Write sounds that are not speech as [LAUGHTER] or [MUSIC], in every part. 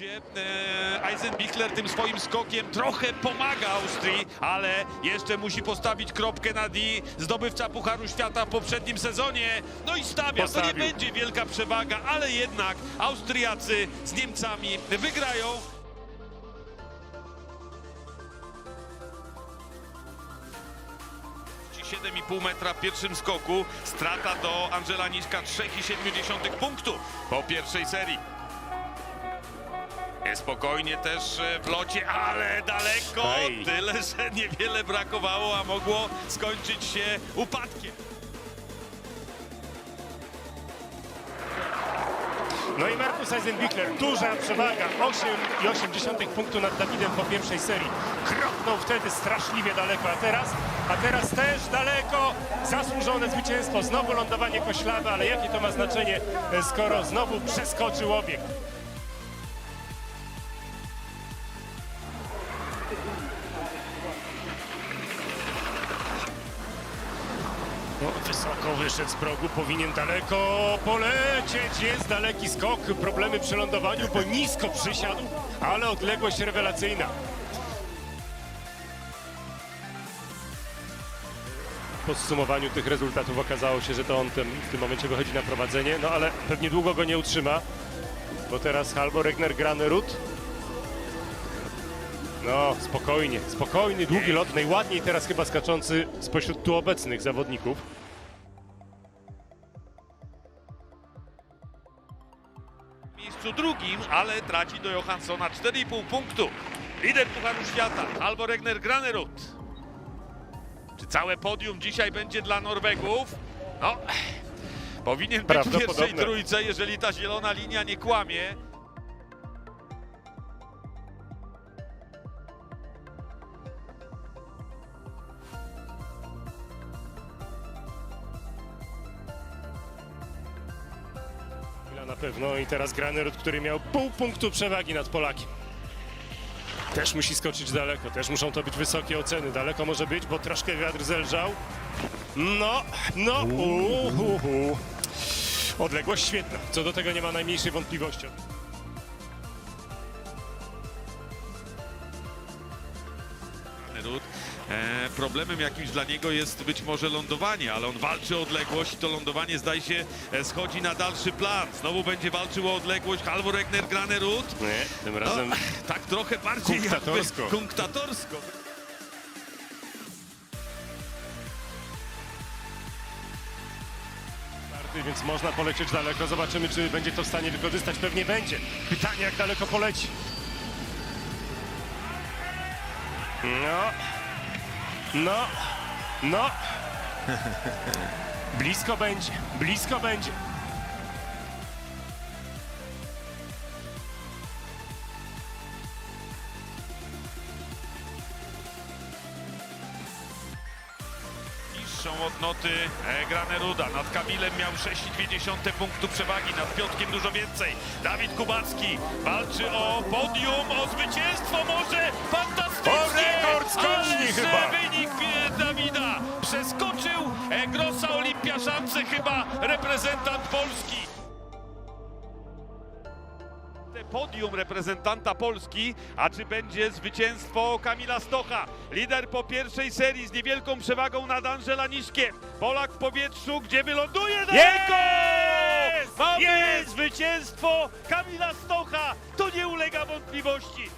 gdzie e, Eisenbichler tym swoim skokiem trochę pomaga Austrii, ale jeszcze musi postawić kropkę na D. Zdobywca Pucharu Świata w poprzednim sezonie. No i stawia. To nie Postawił. będzie wielka przewaga, ale jednak Austriacy z Niemcami wygrają. Ci 7,5 metra w pierwszym skoku. Strata do Angela Niska 3,7 punktu po pierwszej serii. Spokojnie też e, w locie, ale daleko. Ej. Tyle, że niewiele brakowało, a mogło skończyć się upadkiem. No i Markus Eisenbichler, duża przewaga, 8,8 punktu nad Dawidem po pierwszej serii. Kropnął wtedy straszliwie daleko, a teraz, a teraz też daleko. Zasłużone zwycięstwo, znowu lądowanie koślawe, ale jakie to ma znaczenie, e, skoro znowu przeskoczył obieg. Wyszedł z progu, powinien daleko polecieć. Jest daleki skok, problemy przy lądowaniu, bo nisko przysiadł, ale odległość rewelacyjna. W podsumowaniu tych rezultatów okazało się, że to on tym, w tym momencie wychodzi na prowadzenie, no ale pewnie długo go nie utrzyma, bo teraz Halvor Regner Granerud. No, spokojnie, spokojny, długi lot, najładniej teraz chyba skaczący spośród tu obecnych zawodników. Miejscu drugim, ale traci do Johanssona 4,5 punktu. Lider Pucharu Świata, Albo Regner Granerud. Czy całe podium dzisiaj będzie dla Norwegów? No, powinien być w pierwszej trójce, jeżeli ta zielona linia nie kłamie. Pewno i teraz Granerud, który miał pół punktu przewagi nad Polakiem. Też musi skoczyć daleko, też muszą to być wysokie oceny. Daleko może być, bo troszkę wiatr zelżał. No, no, uhu. Odległość świetna, co do tego nie ma najmniejszej wątpliwości. Problemem jakimś dla niego jest być może lądowanie, ale on walczy o odległość i to lądowanie zdaje się e, schodzi na dalszy plan. Znowu będzie walczył o odległość Halvor Regner Granerud. Nie, tym No, razem [LAUGHS] tak trochę bardziej Kunktatorsko. jakby kunktatorsko. więc można polecieć daleko. Zobaczymy, czy będzie to w stanie wykorzystać. Pewnie będzie. Pytanie, jak daleko poleci. No. No. No. [LAUGHS] Blisko będzie. Blisko będzie. Niższą od noty e, Graneruda. Nad Kamilem miał 6,2 punktu przewagi, nad Piotkiem dużo więcej. Dawid Kubacki walczy o podium, o zwycięstwo może fantastycznie! O rekord skoczni chyba. Przeskoczył Grossa Olimpiaszance chyba reprezentant Polski. Podium reprezentanta Polski, a czy będzie zwycięstwo Kamila Stocha? Lider po pierwszej serii z niewielką przewagą nad Angela Niszkiem. Polak w powietrzu, gdzie wyląduje daleko! Mamy Jest! zwycięstwo Kamila Stocha! To nie ulega wątpliwości.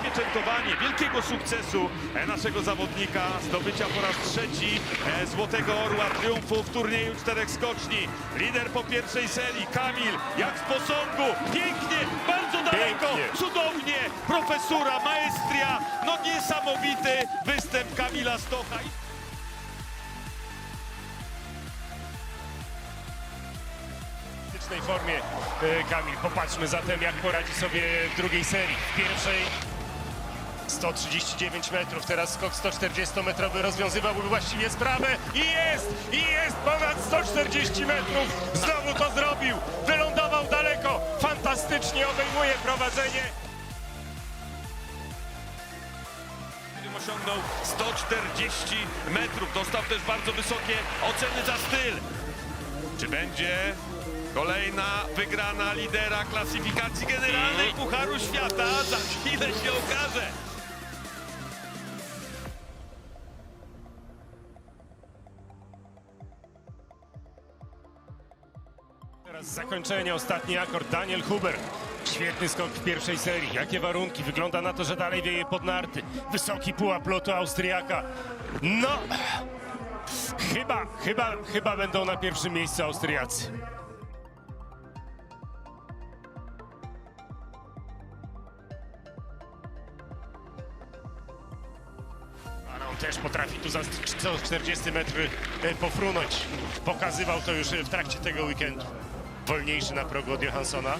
Przypieczętowanie wielkiego sukcesu e, naszego zawodnika, zdobycia po raz trzeci e, Złotego Orła Triumfu w turnieju czterech skoczni. Lider po pierwszej serii, Kamil, jak w posągu, pięknie, bardzo daleko, Pięknie. cudownie, profesura, maestria, no niesamowity występ Kamila Stocha. Formie e, Kamil. Popatrzmy zatem, jak poradzi sobie w drugiej serii. W pierwszej 139 metrów, teraz skok 140-metrowy rozwiązywałby właściwie sprawę i jest! I jest ponad 140 metrów! Znowu to zrobił! Wylądował daleko! Fantastycznie obejmuje prowadzenie! osiągnął 140 metrów. Dostał też bardzo wysokie oceny za styl. Czy będzie kolejna wygrana lidera klasyfikacji generalnej Pucharu Świata? Za chwilę się okaże. Zakończenie, ostatni akord. Daniel Huber. Świetny skok w pierwszej serii. Jakie warunki? Wygląda na to, że dalej wieje pod narty. Wysoki pułap lotu Austriaka. No, chyba, chyba, chyba będą na pierwszym miejscu Austriacy. Ale on też potrafi tu za co 40 metry pofrunąć. Pokazywał to już e, w trakcie tego weekendu. Wolniejszy na progu od Johanssona.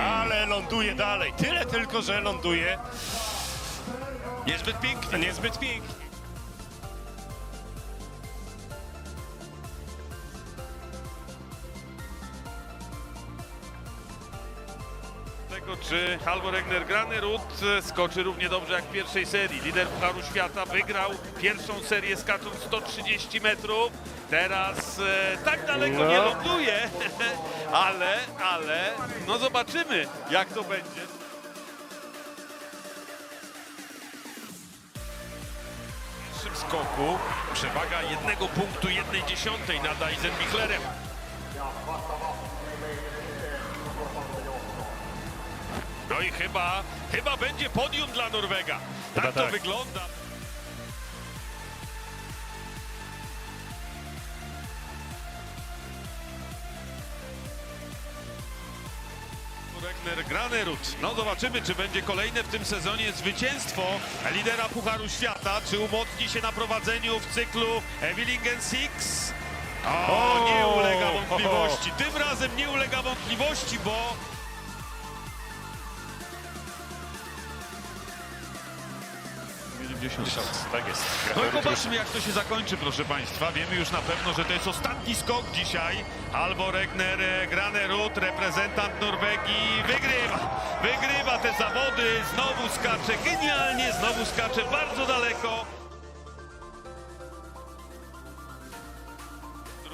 Ale ląduje dalej. Tyle tylko, że ląduje Niezbyt pięknie. niezbyt pięknie. Czy Halvor Egner Granerud skoczy równie dobrze jak w pierwszej serii. Lider Pucharu Świata wygrał pierwszą serię skacząc 130 metrów. Teraz e, tak daleko No. nie ląduje, [LAUGHS] ale, ale, no zobaczymy jak to będzie. W pierwszym skoku przewaga jednego punktu, jednej dziesiątej nad Eisenbichlerem. No i chyba, chyba będzie podium dla Norwega. Tak Chyba to tak. wygląda. Regner Granerud. No zobaczymy, czy będzie kolejne w tym sezonie zwycięstwo lidera Pucharu Świata, czy umocni się na prowadzeniu w cyklu Evilingen Six. O, nie ulega wątpliwości. Tym razem nie ulega wątpliwości, bo Tak jest. No i popatrzmy jak to się zakończy, proszę Państwa. Wiemy już na pewno, że to jest ostatni skok dzisiaj. Albo Regner e, Granerud, reprezentant Norwegii, wygrywa. Wygrywa te zawody, znowu skacze genialnie, znowu skacze bardzo daleko.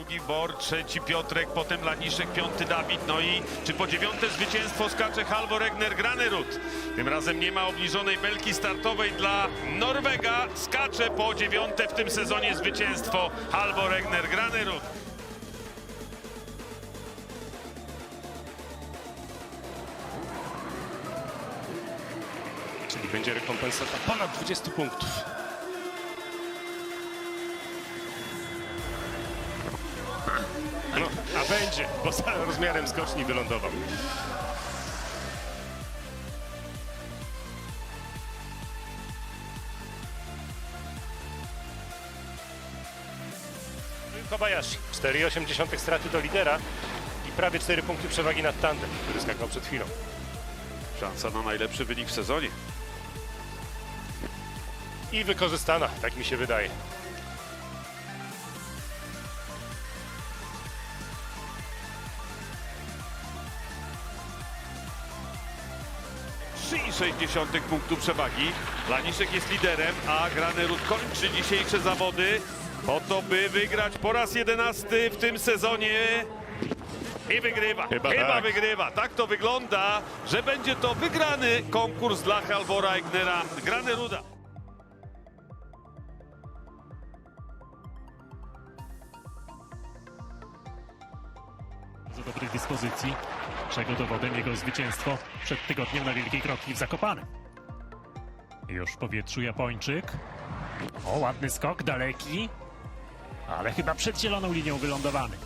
Drugi Bor, trzeci Piotrek, potem Laniszek, piąty Dawid. No i czy po dziewiąte zwycięstwo skacze Halvor Egner Granerud? Tym razem nie ma obniżonej belki startowej dla Norwega. Skacze po dziewiąte w tym sezonie zwycięstwo Halvor Egner Granerud. Czyli będzie rekompensata ponad 20 punktów. Będzie, bo za rozmiarem skoczni wylądował. Kobayashi, 4,8 straty do lidera i prawie 4 punkty przewagi nad tandem, który skakał przed chwilą. Szansa na najlepszy wynik w sezonie. I wykorzystana, tak mi się wydaje. 3,6 punktu przewagi. Laniszek jest liderem, a Granerud kończy dzisiejsze zawody po to, by wygrać po raz jedenasty w tym sezonie. I wygrywa. Chyba Chyba tak. wygrywa. Tak to wygląda, że będzie to wygrany konkurs dla Halvora Egnera Graneruda. Bardzo dobrej dyspozycji, czego dowodem jego zwycięstwo przed tygodniem na Wielkiej Krokwi w Zakopanem. Już w powietrzu Japończyk. O, ładny skok, daleki, ale chyba przed zieloną linią wylądowany.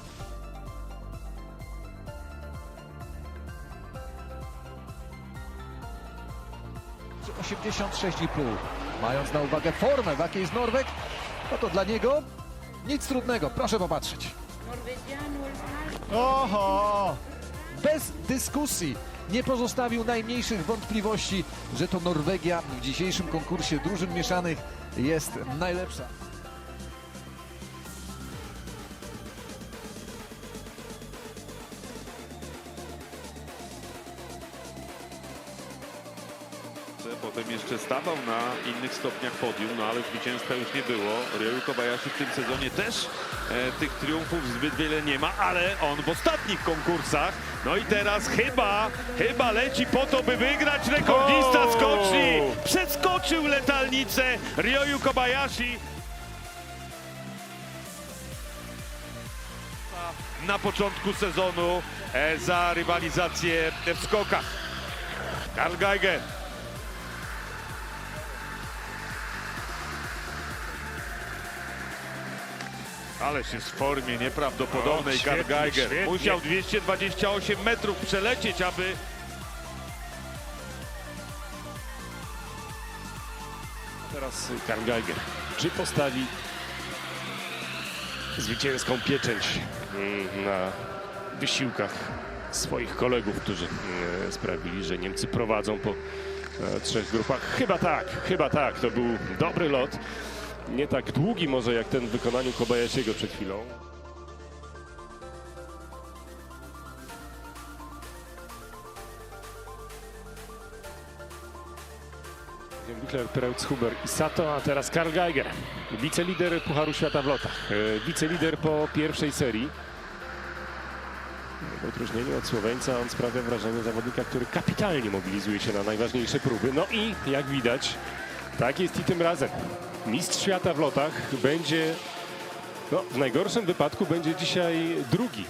Czy 86,5. Mając na uwagę formę, w jakiej jest Norweg, no to dla niego nic trudnego. Proszę popatrzeć. Oho! Bez dyskusji nie pozostawił najmniejszych wątpliwości, że to Norwegia w dzisiejszym konkursie drużyn mieszanych jest najlepsza. Potem jeszcze stawał na innych stopniach podium, no ale zwycięstwa już nie było. Ryoyu Kobayashi w tym sezonie też e, tych triumfów zbyt wiele nie ma, ale on w ostatnich konkursach. No i teraz chyba, chyba leci po to, by wygrać rekordista skoczni. Przeskoczył letalnicę Ryoyu Kobayashi. Na początku sezonu e, za rywalizację w skokach. Karl Geiger. Ależ jest w formie nieprawdopodobnej O, Karl świetnie, Geiger. świetnie. Musiał 228 metrów przelecieć, aby Teraz Karl Geiger. Czy postawi zwycięską pieczęć na wysiłkach swoich kolegów, którzy mm, sprawili, że Niemcy prowadzą po e, trzech grupach? Chyba tak, chyba tak. To był dobry lot. Nie tak długi może jak ten w wykonaniu Kobayashiego przed chwilą. Wickler, Pereutz, Huber i Sato, a teraz Karl Geiger, wicelider Pucharu Świata w lotach, e, wicelider po pierwszej serii. W odróżnieniu od Słoweńca on sprawia wrażenie zawodnika, który kapitalnie mobilizuje się na najważniejsze próby. No i jak widać, tak jest i tym razem. Mistrz świata w lotach będzie, no, w najgorszym wypadku będzie dzisiaj drugi